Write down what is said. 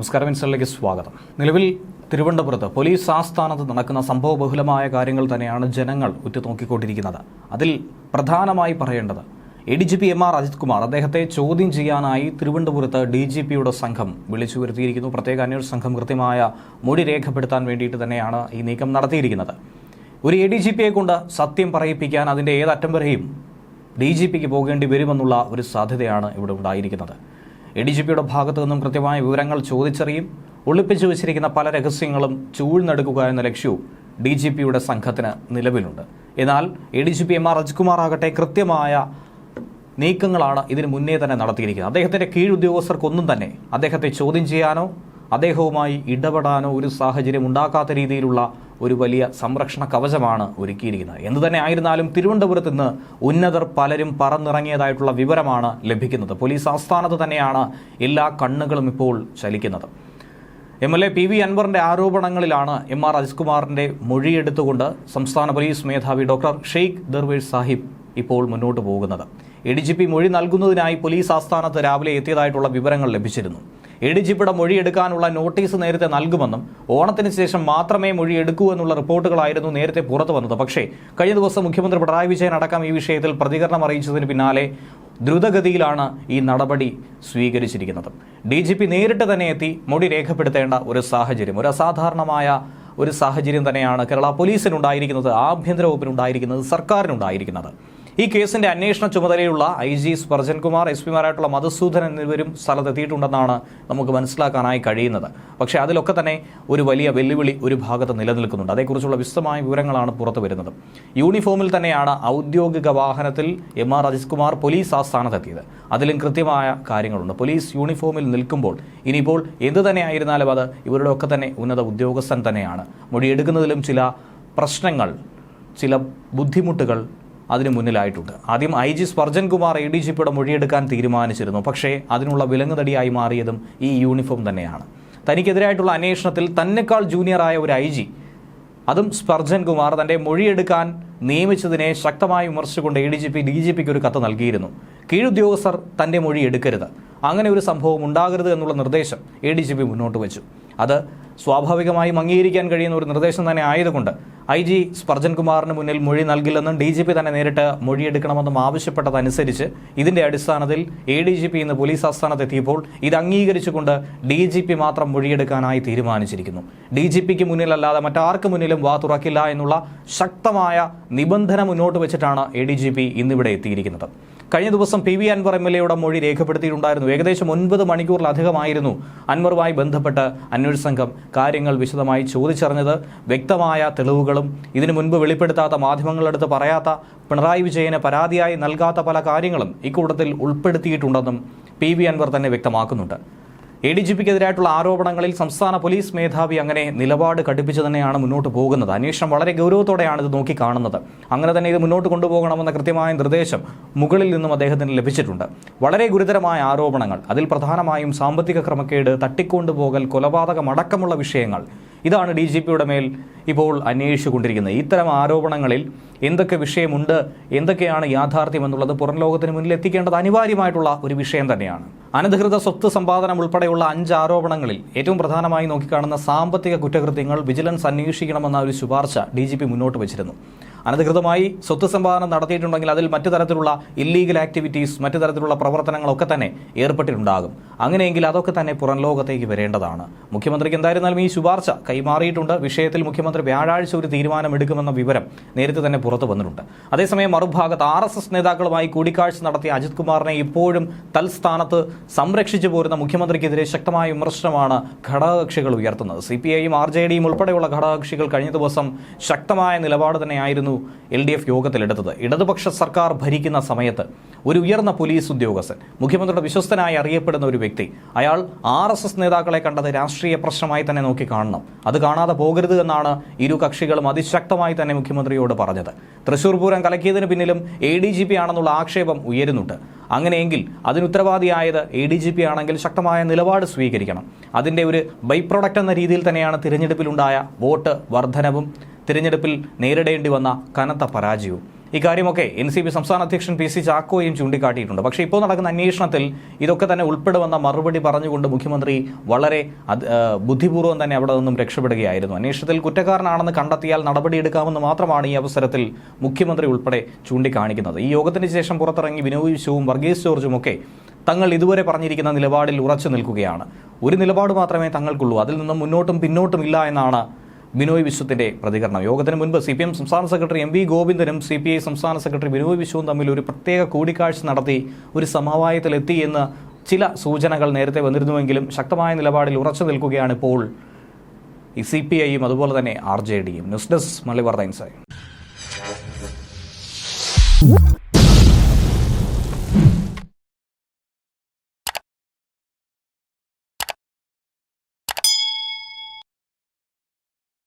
നമസ്കാരം ഇൻസലിലേക്ക് സ്വാഗതം. നിലവിൽ തിരുവനന്തപുരത്ത് പോലീസ് ആസ്ഥാനത്ത് നടക്കുന്ന സംഭവബഹുലമായ കാര്യങ്ങൾ തന്നെയാണ് ജനങ്ങൾ ഉറ്റുനോക്കിക്കൊണ്ടിരിക്കുന്നത്. അതിൽ പ്രധാനമായി പറയേണ്ടത് A D G P M R Ajith Kumar അദ്ദേഹത്തെ ചോദ്യം ചെയ്യാനായി തിരുവനന്തപുരത്ത് ഡി ജി പിയുടെ സംഘം വിളിച്ചു വരുത്തിയിരിക്കുന്നു. പ്രത്യേക അന്വേഷണ സംഘം കൃത്യമായ മൊഴി രേഖപ്പെടുത്താൻ വേണ്ടിയിട്ട് തന്നെയാണ് ഈ നീക്കം നടത്തിയിരിക്കുന്നത്. ഒരു എ ഡി ജി പിയെ കൊണ്ട് സത്യം പറയിപ്പിക്കാൻ അതിന്റെ ഏതറ്റം വരെയും ഡി ജി പിക്ക് പോകേണ്ടി വരുമെന്നുള്ള ഒരു സാധ്യതയാണ് ഇവിടെ ഉണ്ടായിരിക്കുന്നത്. എ ഡി ജി പിയുടെ ഭാഗത്തു നിന്നും കൃത്യമായ വിവരങ്ങൾ ചോദിച്ചറിയും ഒളിപ്പിച്ചു വച്ചിരിക്കുന്ന പല രഹസ്യങ്ങളും ചൂഴ്ന്നെടുക്കുക എന്ന ലക്ഷ്യവും ഡി ജി പിയുടെ സംഘത്തിന് നിലവിലുണ്ട്. എന്നാൽ A D G P M R Ajkumar ആകട്ടെ കൃത്യമായ നീക്കങ്ങളാണ് ഇതിനു മുന്നേ തന്നെ നടത്തിയിരിക്കുന്നത്. അദ്ദേഹത്തിന്റെ കീഴുദ്യോഗസ്ഥർക്കൊന്നും തന്നെ അദ്ദേഹത്തെ ചോദ്യം ചെയ്യാനോ അദ്ദേഹവുമായി ഇടപെടാനോ ഒരു സാഹചര്യം ഉണ്ടാക്കാത്ത രീതിയിലുള്ള ഒരു വലിയ സംരക്ഷണ കവചമാണ് ഒരുക്കിയിരിക്കുന്നത്. എന്തു തന്നെ ആയിരുന്നാലും തിരുവനന്തപുരത്ത് നിന്ന് ഉന്നതർ പലരും പറന്നിറങ്ങിയതായിട്ടുള്ള വിവരമാണ് ലഭിക്കുന്നത്. പോലീസ് ആസ്ഥാനത്ത് തന്നെയാണ് എല്ലാ കണ്ണുകളും ഇപ്പോൾ ചലിക്കുന്നത്. M L A P V അൻവറിന്റെ ആരോപണങ്ങളിലാണ് എം ആർ അജിത്കുമാറിന്റെ മൊഴിയെടുത്തുകൊണ്ട് സംസ്ഥാന പോലീസ് മേധാവി ഡോക്ടർ ഷെയ്ഖ് ദർവേഷ് സാഹിബ് ഇപ്പോൾ മുന്നോട്ട് പോകുന്നത്. എ ഡി ജി പി മൊഴി നൽകുന്നതിനായി പോലീസ് ആസ്ഥാനത്ത് രാവിലെ എത്തിയതായിട്ടുള്ള വിവരങ്ങൾ ലഭിച്ചിരുന്നു. എ ഡി ജി പിയുടെ മൊഴിയെടുക്കാനുള്ള നോട്ടീസ് നേരത്തെ നൽകുമെന്നും ഓണത്തിന് ശേഷം മാത്രമേ മൊഴി എടുക്കൂ എന്നുള്ള റിപ്പോർട്ടുകളായിരുന്നു നേരത്തെ പുറത്തു വന്നത്. പക്ഷേ കഴിഞ്ഞ ദിവസം മുഖ്യമന്ത്രി പിണറായി വിജയൻ അടക്കം ഈ വിഷയത്തിൽ പ്രതികരണം അറിയിച്ചതിന് പിന്നാലെ ദ്രുതഗതിയിലാണ് ഈ നടപടി സ്വീകരിച്ചിരിക്കുന്നത്. ഡി ജി പി നേരിട്ട് തന്നെ എത്തി മൊഴി രേഖപ്പെടുത്തേണ്ട ഒരു സാഹചര്യം ഒരു അസാധാരണമായ ഒരു സാഹചര്യം തന്നെയാണ് കേരള പോലീസിനുണ്ടായിരിക്കുന്നത് ആഭ്യന്തര വകുപ്പിനുണ്ടായിരിക്കുന്നത് സർക്കാരിനുണ്ടായിരിക്കുന്നത്. ഈ കേസിന്റെ അന്വേഷണ ചുമതലയുള്ള I G Sparjan Kumar S പിമാരായിട്ടുള്ള Madhusudan എന്നിവരും സ്ഥലത്തെത്തിയിട്ടുണ്ടെന്നാണ് നമുക്ക് മനസ്സിലാക്കാനായി കഴിയുന്നത്. പക്ഷേ അതിലൊക്കെ തന്നെ ഒരു വലിയ വെല്ലുവിളി ഒരു ഭാഗത്ത് നിലനിൽക്കുന്നുണ്ട്. അതേക്കുറിച്ചുള്ള വിശദമായ വിവരങ്ങളാണ് പുറത്തു വരുന്നത്. യൂണിഫോമിൽ തന്നെയാണ് ഔദ്യോഗിക വാഹനത്തിൽ M R Ajith Kumar police ആസ്ഥാനത്തെത്തിയത് അതിലും കൃത്യമായ കാര്യങ്ങളുണ്ട്. പോലീസ് യൂണിഫോമിൽ നിൽക്കുമ്പോൾ ഇനിയിപ്പോൾ എന്ത് തന്നെ ആയിരുന്നാലും അത് ഇവരുടെ ഒക്കെ തന്നെ ഉന്നത ഉദ്യോഗസ്ഥൻ തന്നെയാണ്. മൊഴിയെടുക്കുന്നതിലും ചില പ്രശ്നങ്ങൾ ചില ബുദ്ധിമുട്ടുകൾ അതിന് മുന്നിലായിട്ടുണ്ട്. ആദ്യം I G Sparjan Kumar A D G പിയുടെ മൊഴിയെടുക്കാൻ തീരുമാനിച്ചിരുന്നു. പക്ഷേ അതിനുള്ള വിലങ്ങുതടിയായി മാറിയതും ഈ യൂണിഫോം തന്നെയാണ്. തനിക്കെതിരായിട്ടുള്ള അന്വേഷണത്തിൽ തന്നെക്കാൾ ജൂനിയറായ ഒരു ഐ ജി അതും സ്പർജൻ കുമാർ തന്റെ മൊഴിയെടുക്കാൻ നിയമിച്ചതിനെ ശക്തമായി വിമർശിച്ചുകൊണ്ട് A D G P D G പിക്ക് ഒരു കത്ത് നൽകിയിരുന്നു. കീഴുദ്യോഗസ്ഥർ തന്റെ മൊഴി എടുക്കരുത്. അങ്ങനെ ഒരു സംഭവം ഉണ്ടാകരുത് എന്നുള്ള നിർദ്ദേശം എ ഡി ജി പി മുന്നോട്ട് വെച്ചു. അത് സ്വാഭാവികമായും അംഗീകരിക്കാൻ കഴിയുന്ന ഒരു നിർദ്ദേശം തന്നെ ആയതുകൊണ്ട് ഐ ജി സ്പർജൻ കുമാറിന് മുന്നിൽ മൊഴി നൽകില്ലെന്നും ഡി ജി പി തന്നെ നേരിട്ട് മൊഴിയെടുക്കണമെന്നും ആവശ്യപ്പെട്ടതനുസരിച്ച് ഇതിന്റെ അടിസ്ഥാനത്തിൽ എ ഡി ജി പി ഇന്ന് പോലീസ് ആസ്ഥാനത്തെത്തിയപ്പോൾ ഇത് അംഗീകരിച്ചുകൊണ്ട് ഡി ജി പി മാത്രം മൊഴിയെടുക്കാനായി തീരുമാനിച്ചിരിക്കുന്നു. ഡി ജി പിക്ക് മുന്നിലല്ലാതെ മറ്റാർക്ക് മുന്നിലും വാ തുറക്കില്ല എന്നുള്ള ശക്തമായ നിബന്ധന മുന്നോട്ട് വെച്ചിട്ടാണ് എ ഡി ജി പി ഇന്നിവിടെ എത്തിയിരിക്കുന്നത്. കഴിഞ്ഞ ദിവസം P V Anvar M L എയുടെ മൊഴി രേഖപ്പെടുത്തിയിട്ടുണ്ടായിരുന്നു. ഏകദേശം ഒൻപത് മണിക്കൂറിലധികമായിരുന്നു അൻവറുമായി ബന്ധപ്പെട്ട് അന്വേഷണ സംഘം കാര്യങ്ങൾ വിശദമായി ചോദിച്ചറിഞ്ഞത്. വ്യക്തമായ തെളിവുകളും ഇതിനു മുൻപ് വെളിപ്പെടുത്താത്ത മാധ്യമങ്ങളെടുത്ത് പറയാത്ത പിണറായി വിജയന് പരാതിയായി നൽകാത്ത പല കാര്യങ്ങളും ഇക്കൂട്ടത്തിൽ ഉൾപ്പെടുത്തിയിട്ടുണ്ടെന്നും പി വി അൻവർ തന്നെ വ്യക്തമാക്കുന്നുണ്ട്. എ ഡി ജി പിക്കെതിരായിട്ടുള്ള ആരോപണങ്ങളിൽ സംസ്ഥാന പോലീസ് മേധാവി അങ്ങനെ നിലപാട് കടുപ്പിച്ച് തന്നെയാണ് മുന്നോട്ട് പോകുന്നത്. അന്വേഷണം വളരെ ഗൗരവത്തോടെയാണ് ഇത് നോക്കി കാണുന്നത് അങ്ങനെ തന്നെ ഇത് മുന്നോട്ട് കൊണ്ടുപോകണമെന്ന കൃത്യമായ നിർദ്ദേശം മുകളിൽ നിന്നും അദ്ദേഹത്തിന് ലഭിച്ചിട്ടുണ്ട്. വളരെ ഗുരുതരമായ ആരോപണങ്ങൾ അതിൽ പ്രധാനമായും സാമ്പത്തിക ക്രമക്കേട് തട്ടിക്കൊണ്ടുപോകൽ കൊലപാതകം അടക്കമുള്ള വിഷയങ്ങൾ ഇതാണ് ഡി ജി പിയുടെ മേൽ ഇപ്പോൾ അന്വേഷിച്ചുകൊണ്ടിരിക്കുന്നത്. ഇത്തരം ആരോപണങ്ങളിൽ എന്തൊക്കെ വിഷയമുണ്ട് എന്തൊക്കെയാണ് യാഥാർത്ഥ്യം എന്നുള്ളത് പുറം മുന്നിൽ എത്തിക്കേണ്ടത് അനിവാര്യമായിട്ടുള്ള ഒരു വിഷയം തന്നെയാണ്. അനധികൃത സ്വത്ത് സമ്പാദനം ഉൾപ്പെടെയുള്ള അഞ്ച് ആരോപണങ്ങളിൽ ഏറ്റവും പ്രധാനമായി നോക്കിക്കാണുന്ന സാമ്പത്തിക കുറ്റകൃത്യങ്ങൾ വിജിലൻസ് അന്വേഷിക്കണമെന്ന ഒരു ശുപാർശ ഡി മുന്നോട്ട് വച്ചിരുന്നു. അനധികൃതമായി സ്വത്ത് സമ്പാദനം നടത്തിയിട്ടുണ്ടെങ്കിൽ അതിൽ മറ്റു തരത്തിലുള്ള ഇല്ലീഗൽ ആക്ടിവിറ്റീസ് മറ്റു തരത്തിലുള്ള പ്രവർത്തനങ്ങളൊക്കെ തന്നെ ഏർപ്പെട്ടിട്ടുണ്ടാകും. അങ്ങനെയെങ്കിൽ അതൊക്കെ തന്നെ പുറം ലോകത്തേക്ക് വരേണ്ടതാണ്. മുഖ്യമന്ത്രിക്ക് എന്തായിരുന്നാലും ഈ ശുപാർശ കൈമാറിയിട്ടുണ്ട്. വിഷയത്തിൽ മുഖ്യമന്ത്രി വ്യാഴാഴ്ച ഒരു തീരുമാനമെടുക്കുമെന്ന വിവരം നേരത്തെ തന്നെ പുറത്തു വന്നിട്ടുണ്ട്. അതേസമയം മറുഭാഗത്ത് ആർ എസ് എസ് നേതാക്കളുമായി കൂടിക്കാഴ്ച നടത്തിയ അജിത് കുമാറിനെ ഇപ്പോഴും തൽസ്ഥാനത്ത് സംരക്ഷിച്ചു പോരുന്ന മുഖ്യമന്ത്രിക്കെതിരെ ശക്തമായ വിമർശനമാണ് ഘടകകക്ഷികൾ ഉയർത്തുന്നത്. സി പി ഐയും ആർ ജെ ഡിയും ഉൾപ്പെടെയുള്ള ഘടകകക്ഷികൾ കഴിഞ്ഞ ദിവസം ശക്തമായ നിലപാട് തന്നെയായിരുന്നു എൽ ഡി എഫ് യോഗത്തിലെടുത്തത്. ഇടതുപക്ഷ സർക്കാർ ഭരിക്കുന്ന സമയത്ത് ഒരു ഉയർന്ന പോലീസ് ഉദ്യോഗസ്ഥൻ മുഖ്യമന്ത്രിയുടെ വിശ്വസ്തനായി അറിയപ്പെടുന്ന ഒരു വ്യക്തി അയാൾ ആർ എസ് എസ് നേതാക്കളെ കണ്ടത് രാഷ്ട്രീയ പ്രശ്നമായി തന്നെ നോക്കി കാണണം. അത് കാണാതെ പോകരുത് എന്നാണ് ഇരു കക്ഷികളും അതിശക്തമായി തന്നെ മുഖ്യമന്ത്രിയോട് പറഞ്ഞത്. തൃശൂർ പൂരം കലക്കിയതിന് പിന്നിലും എ ഡി ജി പി ആണെന്നുള്ള ആക്ഷേപം ഉയരുന്നുണ്ട്. അങ്ങനെയെങ്കിൽ അതിനുത്തരവാദിയായത് എ ഡി ജി പി ആണെങ്കിൽ ശക്തമായ നിലപാട് സ്വീകരിക്കണം. അതിന്റെ ഒരു ബൈ പ്രൊഡക്റ്റ് എന്ന രീതിയിൽ തന്നെയാണ് തിരഞ്ഞെടുപ്പിലുണ്ടായ വോട്ട് വർധനവും തിരഞ്ഞെടുപ്പിൽ നേരിടേണ്ടി വന്ന കനത്ത പരാജയവും. ഇക്കാര്യമൊക്കെ എൻ സി പി സംസ്ഥാന അധ്യക്ഷൻ പി സി ചാക്കോയും ചൂണ്ടിക്കാട്ടിയിട്ടുണ്ട്. പക്ഷേ ഇപ്പോൾ നടക്കുന്ന അന്വേഷണത്തിൽ ഇതൊക്കെ തന്നെ ഉൾപ്പെടുമെന്ന മറുപടി പറഞ്ഞുകൊണ്ട് മുഖ്യമന്ത്രി വളരെ ബുദ്ധിപൂർവം തന്നെ അവിടെ നിന്നും രക്ഷപ്പെടുകയായിരുന്നു. അന്വേഷണത്തിൽ കുറ്റക്കാരനാണെന്ന് കണ്ടെത്തിയാൽ നടപടിയെടുക്കാമെന്ന് മാത്രമാണ് ഈ അവസരത്തിൽ മുഖ്യമന്ത്രി ഉൾപ്പെടെ ചൂണ്ടിക്കാണിക്കുന്നത്. ഈ യോഗത്തിന് ശേഷം പുറത്തിറങ്ങി വിനോദ് വിശ്വവും വർഗീസ് ജോർജും ഒക്കെ തങ്ങൾ ഇതുവരെ പറഞ്ഞിരിക്കുന്ന നിലപാടിൽ ഉറച്ചു നിൽക്കുകയാണ്. ഒരു നിലപാട് മാത്രമേ തങ്ങൾക്കുള്ളൂ. അതിൽ നിന്നും മുന്നോട്ടും പിന്നോട്ടും ഇല്ല എന്നാണ് ബിനോയ് വിശ്വത്തിന്റെ പ്രതികരണം. യോഗത്തിന് മുൻപ് സി പി എം സംസ്ഥാന സെക്രട്ടറി എം വി ഗോവിന്ദനും സി പി ഐ സംസ്ഥാന സെക്രട്ടറി ബിനോയ് വിശ്വവും തമ്മിൽ ഒരു പ്രത്യേക കൂടിക്കാഴ്ച നടത്തി ഒരു സമവായത്തിലെത്തി എന്ന് ചില സൂചനകൾ നേരത്തെ വന്നിരുന്നുവെങ്കിലും ശക്തമായ നിലപാടിൽ ഉറച്ചു നിൽക്കുകയാണ് ഇപ്പോൾ ഈ സി പി ഐയും അതുപോലെ തന്നെ ആർ ജെ ഡിയും. News desk Malabar ടൈംസായി